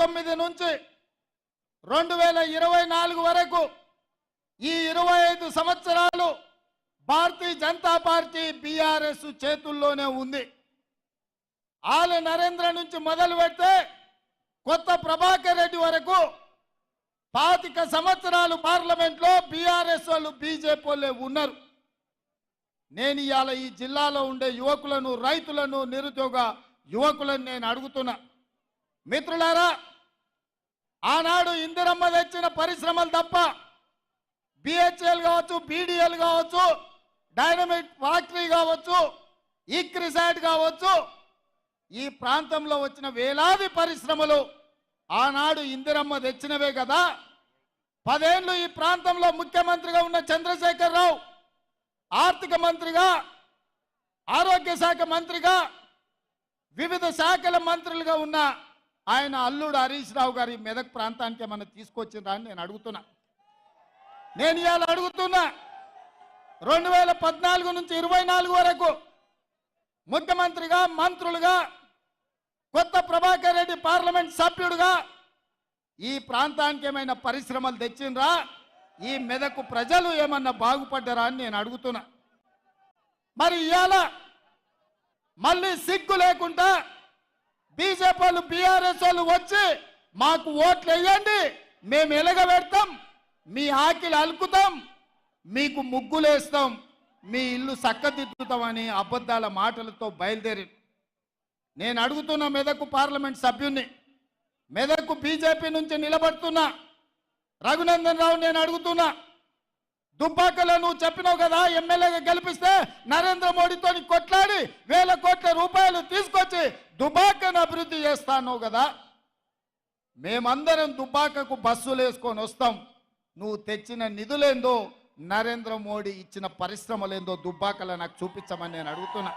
పంతొమ్మిది నుంచి రెండు వేల ఇరవై నాలుగు వరకు ఈ ఇరవై ఐదు సంవత్సరాలు భారతీయ జనతా పార్టీ బీఆర్ఎస్ చేతుల్లోనే ఉంది. ఆల నరేంద్ర నుంచి మొదలు పెడితే కొత్త ప్రభాకర్ రెడ్డి వరకు పాతిక సంవత్సరాలు పార్లమెంట్లో బీఆర్ఎస్ వాళ్ళు బీజేపీ వాళ్ళే ఉన్నారు. నేను ఇవాళ ఈ జిల్లాలో ఉండే యువకులను రైతులను నిరుద్యోగ యువకులను నేను అడుగుతున్నా. మిత్రులారా ఆనాడు ఇందిరమ్మ తెచ్చిన పరిశ్రమలు తప్ప బిహెచ్ఎల్ కావచ్చు బీడీఎల్ కావచ్చు డైనమిక్ ఫ్యాక్టరీ కావచ్చు ఈక్రిసైడ్ కావచ్చు ఈ ప్రాంతంలో వచ్చిన వేలాది పరిశ్రమలు ఆనాడు ఇందిరమ్మ తెచ్చినవే కదా. పదేళ్ళు ఈ ప్రాంతంలో ముఖ్యమంత్రిగా ఉన్న చంద్రశేఖర్ రావు ఆర్థిక మంత్రిగా ఆరోగ్య శాఖ మంత్రిగా వివిధ శాఖల మంత్రులుగా ఉన్న ఆయన అల్లుడు హరీష్ రావు గారి మెదక్ ప్రాంతానికి ఏమన్నా తీసుకొచ్చిందా అని నేను అడుగుతున్నా. నేను ఇవాళ అడుగుతున్నా. రెండు వేల పద్నాలుగు నుంచి ఇరవై నాలుగు వరకు ముఖ్యమంత్రిగా మంత్రులుగా కొత్త ప్రభాకర్ రెడ్డి పార్లమెంట్ సభ్యుడుగా ఈ ప్రాంతానికి ఏమైనా పరిశ్రమలు తెచ్చిండ్రా? ఈ మెదకు ప్రజలు ఏమన్నా బాగుపడ్డారా అని నేను అడుగుతున్నా. మరి ఇవాళ మళ్ళీ సిగ్గు లేకుండా బీజేపీ వాళ్ళు బీఆర్ఎస్ వాళ్ళు వచ్చి మాకు ఓట్లు వేయండి మేము ఎలగబెడతాం మీ ఆకిలు అలుకుతాం మీకు ముగ్గులేస్తాం మీ ఇల్లు చక్కదిద్దుతామని అబద్ధాల మాటలతో బయలుదేరి. నేను అడుగుతున్న మెదకు పార్లమెంట్ సభ్యుణ్ణి మెదకు బీజేపీ నుంచి నిలబడుతున్నా. రఘునందన్ రావు నేను అడుగుతున్నా. దుబ్బాకలో నువ్వు చెప్పినావు కదా ఎమ్మెల్యేగా గెలిపిస్తే నరేంద్ర మోడీతో కొట్లాడి వేల కోట్ల రూపాయలు తీసుకొచ్చి దుబాకను అభివృద్ధి చేస్తాను కదా. మేమందరం దుబ్బాకకు బస్సులు వేసుకొని వస్తాం. నువ్వు తెచ్చిన నిధులేందో నరేంద్ర మోడీ ఇచ్చిన పరిశ్రమలేందో దుబ్బాకలో నాకు చూపించమని నేను అడుగుతున్నా.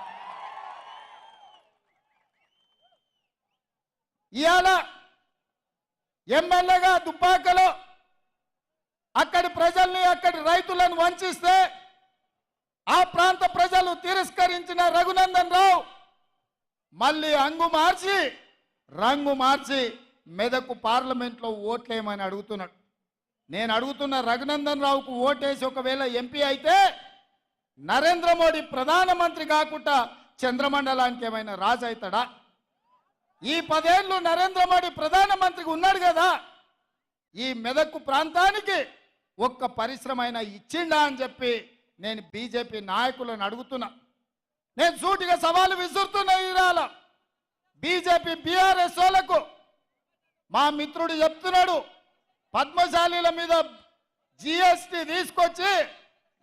ఇవాళ ఎమ్మెల్యేగా దుబ్బాకలో అక్కడి ప్రజల్ని అక్కడి రైతులను వంచిస్తే ఆ ప్రాంత ప్రజలు తిరస్కరించిన రఘునందన్ రావు మళ్ళీ అంగు మార్చి రంగు మార్చి మెదకు పార్లమెంట్లో ఓట్లేయమని అడుగుతున్నాడు. నేను అడుగుతున్న రఘునందన్ రావుకు ఓటేసి ఒకవేళ ఎంపీ అయితే నరేంద్ర మోడీ ప్రధానమంత్రి కాకుండా చంద్రమండలానికి ఏమైనా రాజు అవుతాడా? ఈ పదేళ్ళు నరేంద్ర మోడీ ప్రధానమంత్రికి ఉన్నాడు కదా ఈ మెదక్కు ప్రాంతానికి ఒక్క పరిశ్రమ అయినా ఇచ్చిండా అని చెప్పి నేను బీజేపీ నాయకులను అడుగుతున్నా. నేను సూటిగా సవాలు విసురుతున్నా ఈరాల బీజేపీ బీఆర్ఎస్ వాళ్ళకు మా మిత్రుడు చెప్తున్నాడు పద్మశాలీల మీద జిఎస్టి తీసుకొచ్చి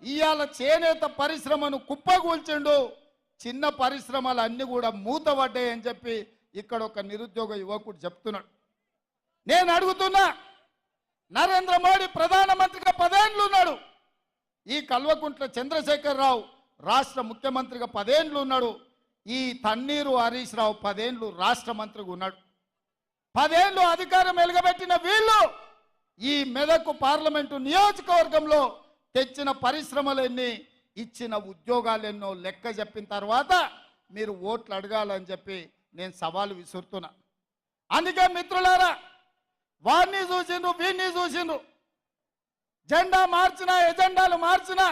ఇవాళ చేనేత పరిశ్రమను కుప్పకూల్చిండు. చిన్న పరిశ్రమలు అన్నీ కూడా మూతపడ్డాయి అని చెప్పి ఇక్కడ ఒక నిరుద్యోగ యువకుడు చెప్తున్నాడు. నేను అడుగుతున్నా నరేంద్ర మోడీ ప్రధానమంత్రిగా పదేండ్లు ఉన్నాడు ఈ కల్వకుంట్ల చంద్రశేఖరరావు రాష్ట్ర ముఖ్యమంత్రిగా పదేండ్లు ఉన్నాడు ఈ తన్నీరు హరీష్ రావు పదేండ్లు రాష్ట్ర మంత్రిగా ఉన్నాడు. పదేండ్లు అధికారం వెలుగబెట్టిన వీళ్ళు ఈ మెదకు పార్లమెంటు నియోజకవర్గంలో తెచ్చిన పరిశ్రమలెన్ని ఇచ్చిన ఉద్యోగాలెన్నో లెక్క చెప్పిన తర్వాత మీరు ఓట్లు అడగాలని చెప్పి నేను సవాలు విసురుతున్నా. అందుకే మిత్రులారా వారిని చూసిండ్రు వీరిని చూసిండ్రు. జెండా మార్చిన ఎజెండాలు మార్చిన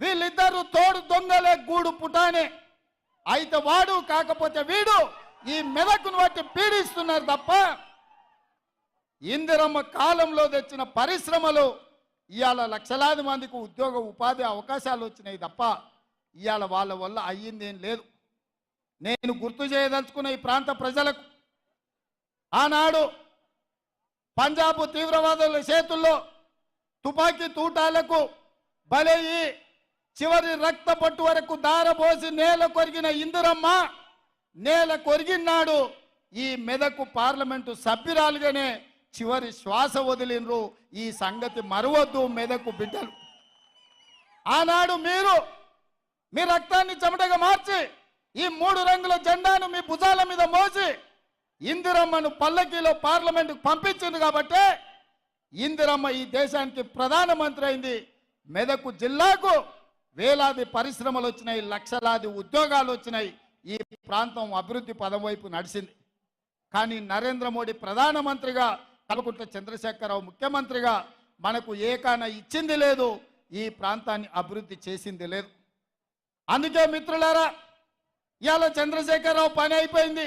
వీళ్ళిద్దరు తోడు దొంగలే గూడు పుటానే. అయితే వాడు కాకపోతే వీడు ఈ మెదకును బట్టి పీడిస్తున్నారు తప్ప ఇందిరమ్మ కాలంలో తెచ్చిన పరిశ్రమలు ఇవాళ లక్షలాది మందికి ఉద్యోగ ఉపాధి అవకాశాలు వచ్చినాయి తప్ప ఇవాళ వాళ్ళ వల్ల అయ్యిందేం లేదు. నేను గుర్తు చేయదలుచుకున్న ఈ ప్రాంత ప్రజలకు ఆనాడు పంజాబ్ తీవ్రవాదుల చేతుల్లో తుపాకీ తూటాలకు బలయ్యి చివరి రక్త పట్టు వరకు దారబోసి నేల కొరిగిన ఇందిరమ్మ నేల కొరిగినాడు ఈ మెదకు పార్లమెంటు సభ్యురాలుగానే చివరి శ్వాస వదిలినరు ఈ సంగతి మరవద్దు మెదకు బిడ్డలు. ఆనాడు మీరు మీ రక్తాన్ని చెమటగా మార్చి ఈ మూడు రంగుల జెండాను మీ భుజాల మీద మోసి ఇందిరమ్మను పల్లకీలో పార్లమెంటుకు పంపించింది కాబట్టి ఇందిరమ్మ ఈ దేశానికి ప్రధానమంత్రి అయింది. మెదకు జిల్లాకు వేలాది పరిశ్రమలు వచ్చినాయి లక్షలాది ఉద్యోగాలు వచ్చినాయి. ఈ ప్రాంతం అభివృద్ధి పదం వైపు నడిచింది. కానీ నరేంద్ర మోడీ ప్రధానమంత్రిగా కల్వకుంట్ల చంద్రశేఖరరావు ముఖ్యమంత్రిగా మనకు ఏకాన ఇచ్చింది లేదు ఈ ప్రాంతాన్ని అభివృద్ధి చేసింది లేదు. అందుకే మిత్రులారా ఇవాళ చంద్రశేఖరరావు పని అయిపోయింది.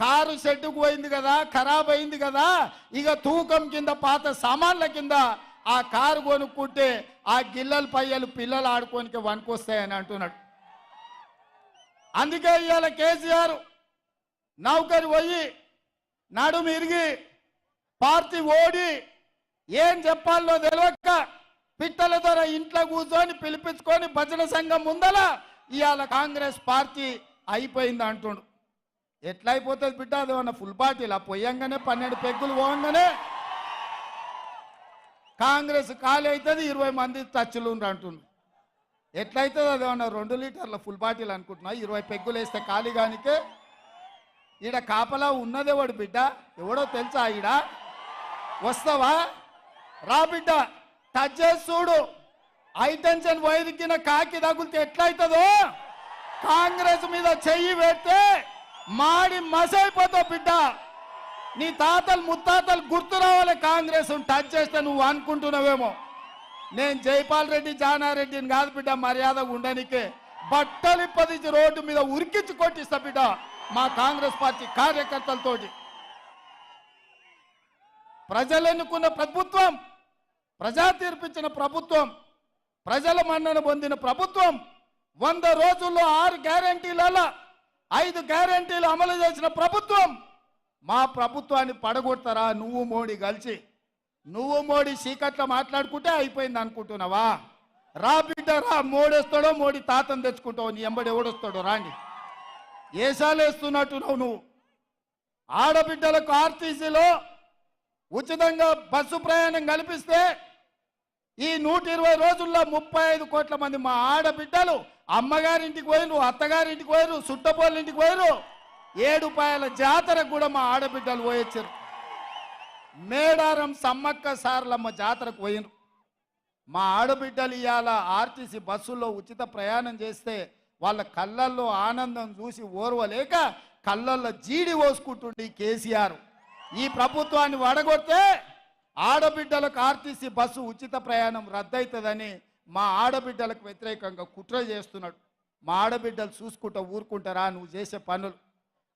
కారు షెడ్డుకు పోయింది కదా ఖరాబ్ అయింది కదా ఇక తూకం కింద పాత సామాన్ల కింద ఆ కారు కొనుక్కుంటే ఆ గిల్లల పయ్యలు పిల్లలు ఆడుకోనికి వనుకొస్తాయని అంటున్నాడు. అందుకే ఇవాళ కేసీఆర్ నౌకరి పోయి నడుము ఇరిగి పార్టీ ఓడి ఏం చెప్పాలో తెలియక పిట్టల ద్వారా ఇంట్లో కూర్చొని పిలిపించుకొని భజన సంఘం ముందల ఇవాళ కాంగ్రెస్ పార్టీ అయిపోయింది అంటుండు. ఎట్లా అయిపోతుంది బిడ్డ? అది ఉన్న ఫుల్ పార్టీలా? పొయ్యంగానే పన్నెండు పెగ్గులు పోగానే కాంగ్రెస్ ఖాళీ అవుతుంది ఇరవై మంది టచ్లు అంటున్నారు అంటుండు ఎట్లయితుంది అది ఏమన్నా రెండు లీటర్ల ఫుల్ బాటిల్ అనుకుంటున్నా? ఇరవై పెగ్గులు వేస్తే ఖాళీ కానికే ఈడ కాపలా ఉన్నదేవాడు బిడ్డ? ఎవడో తెలుసా ఈడ? వస్తావా? రా బిడ్డ టచ్ చేసి చూడు. హైటెన్షన్ వైరుకిన కాకి తగులితే ఎట్లయితుందో? కాంగ్రెస్ మీద చెయ్యి పెడితే మాడి మసైపోతావు బిడ్డ. నీ తాతలు ముత్తాతలు గుర్తు రావాలి కాంగ్రెస్ టచ్ చేస్తే నువ్వు అనుకుంటున్నావేమో. నేను జైపాల్ రెడ్డి జానారెడ్డిని కాదు బిడ్డ మర్యాద ఉండనికే. బట్టలు ఇప్పదించి రోడ్డు మీద ఉరికించి కొట్టిస్తా బిడ్డ మా కాంగ్రెస్ పార్టీ కార్యకర్తలతోటి. ప్రజలు ఎన్నుకున్న ప్రభుత్వం ప్రజా తీర్పిచ్చిన ప్రభుత్వం ప్రజల మన్నన పొందిన ప్రభుత్వం వంద రోజుల్లో ఆరు గ్యారంటీలలో ఐదు గ్యారంటీలు అమలు చేసిన ప్రభుత్వం. మా ప్రభుత్వాన్ని పడగొడతారా? నువ్వు మోడీ కలిసి. నువ్వు మోడీ సీకట్లో మాట్లాడుకుంటే అయిపోయింది అనుకుంటున్నావా? రా బిడ్డ రా. మోడేస్తాడో మోడీ తాతను తెచ్చుకుంటావు నీ ఎంబడి ఎవడొస్తాడో రాండి. ఏసాలు వేస్తున్నట్టున్నావు నువ్వు? ఆడబిడ్డలకు ఆర్టీసీలో ఉచితంగా బస్సు ప్రయాణం కల్పిస్తే ఈ నూట ఇరవై రోజుల్లో ముప్పై ఐదు కోట్ల మంది మా ఆడబిడ్డలు అమ్మగారింటికి పోయిరు అత్తగారింటికి పోయిరు సుట్టపోళ్ళింటికి పోయిరు ఏడుపాయల జాతరకు కూడా మా ఆడబిడ్డలు పోయొచ్చారు. మేడారం సమ్మక్క సార్లమ్మ జాతరకు పోయినరు మా ఆడబిడ్డలు ఇవాళ ఆర్టీసీ బస్సుల్లో ఉచిత ప్రయాణం చేస్తే వాళ్ళ కళ్ళల్లో ఆనందం చూసి ఓర్వలేక కళ్ళల్లో జీడి పోసుకుంటుండి కేసీఆర్. ఈ ప్రభుత్వాన్ని వడగొడితే ఆడబిడ్డలకు ఆర్టీసీ బస్సు ఉచిత ప్రయాణం రద్దవుతుందని మా ఆడబిడ్డలకు వ్యతిరేకంగా కుట్ర చేస్తున్నాడు. మా ఆడబిడ్డలు చూసుకుంటా ఊరుకుంటారా? నువ్వు చేసే పనులు.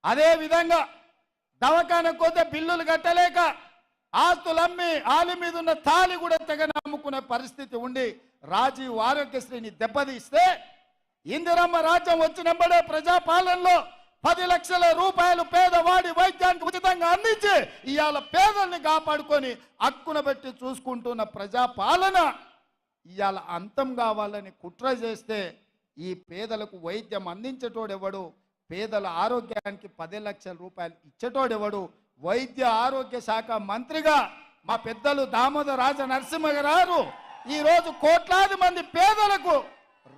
అదే విధంగా దవాఖానకు బిల్లులు కట్టలేక ఆస్తులమ్మి ఆలి మీద ఉన్న తాలి కూడా తెగ నమ్ముకునే పరిస్థితి ఉండి రాజీవ్ ఆరోగ్యశ్రీని దెబ్బతీస్తే ఇందిరమ్మ రాజ్యం వచ్చినప్పుడే ప్రజాపాలనలో పది లక్షల రూపాయలు పేదవాడి వైద్యానికి ఉచితంగా అందించి ఇవాళ పేదల్ని కాపాడుకొని అక్కున పెట్టి చూసుకుంటున్న ప్రజాపాలన ఇవాళ అంతం కావాలని కుట్ర చేస్తే ఈ పేదలకు వైద్యం అందించేటోడెవడు? పేదల ఆరోగ్యానికి పది లక్షల రూపాయలు ఇచ్చేటోడెవడు? వైద్య ఆరోగ్య శాఖ మంత్రిగా మా పెద్దలు దామోదర రాజ నరసింహ గారు ఈరోజు కోట్లాది మంది పేదలకు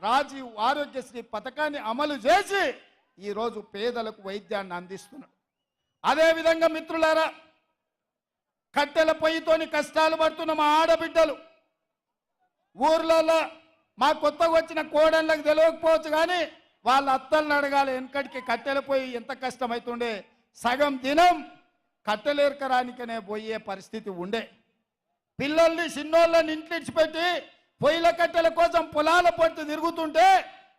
రాజీవ్ ఆరోగ్యశ్రీ పథకాన్ని అమలు చేసి ఈరోజు పేదలకు వైద్యాన్ని అందిస్తున్నాడు. అదేవిధంగా మిత్రులారా కట్టెల పొయ్యితోని కష్టాలు పడుతున్న మా ఆడబిడ్డలు ఊర్లలో మా కొత్తగా వచ్చిన కోడళ్ళకి తెలియకపోవచ్చు కానీ వాళ్ళ అత్తల్ని అడగాలి వెనకటికి కట్టెలు పోయి ఎంత కష్టమవుతుండే సగం దినం కట్టెలేరకరానికనే పోయే పరిస్థితి ఉండే. పిల్లల్ని చిన్నోళ్ళని ఇంటిడిచిపెట్టి పొయ్యిల కట్టెల కోసం పొలాల పట్టు తిరుగుతుంటే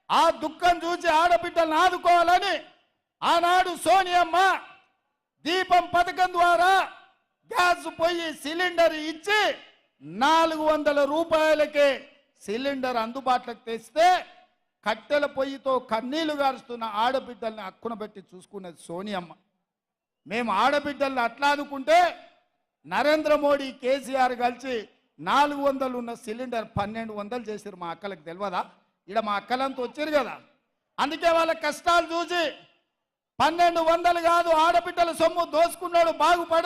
ఆ దుఃఖం చూసి ఆడబిడ్డలను ఆదుకోవాలని ఆనాడు సోనియమ్మ దీపం పథకం ద్వారా గ్యాస్ పొయ్యి సిలిండర్ ఇచ్చి నాలుగు వందల రూపాయలకే సిలిండర్ అందుబాటులోకి తెస్తే కట్టెల పొయ్యితో కన్నీళ్ళు గారుస్తున్న ఆడబిడ్డల్ని అక్కున పెట్టి చూసుకున్నది సోనియమ్మ. మేము ఆడబిడ్డల్ని అట్లా ఆదుకుంటే నరేంద్ర మోడీ కేసీఆర్ కలిసి నాలుగు వందలు ఉన్న సిలిండర్ పన్నెండు వందలు చేశారు మా అక్కలకు తెలియదా ఇక్కడ మా అక్కలంతా వచ్చారు కదా. అందుకే వాళ్ళ కష్టాలు చూసి పన్నెండు వందలు కాదు ఆడబిడ్డల సొమ్ము దోసుకున్నాడు బాగుపడ